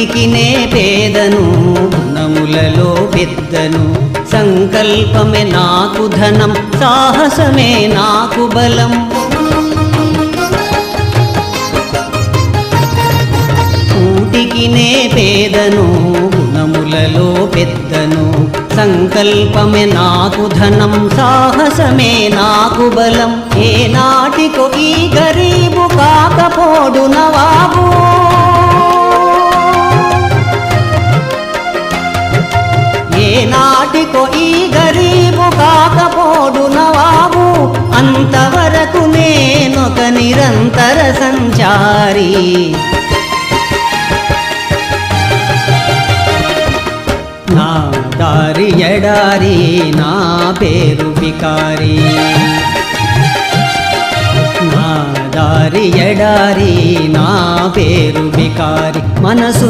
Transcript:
బతికినే పేదను గుణములలో పెద్దను. సంకల్పమే నాకు ధనం సాహసమే నాకు బలం. కూటికినే పేదను గుణములలో పెద్దను. సంకల్పమే నాకు ధనం సాహసమే నాకు బలం. ఏ నాటికో నాటికో ఈ గరీబు కాకపోడు నవాబు అంతవరకు నేనొక నిరంతర సంచారి. నా దారి ఎడారి నా పేరు వికారి దారి ఎడారి నా పేరు వికారి మనసు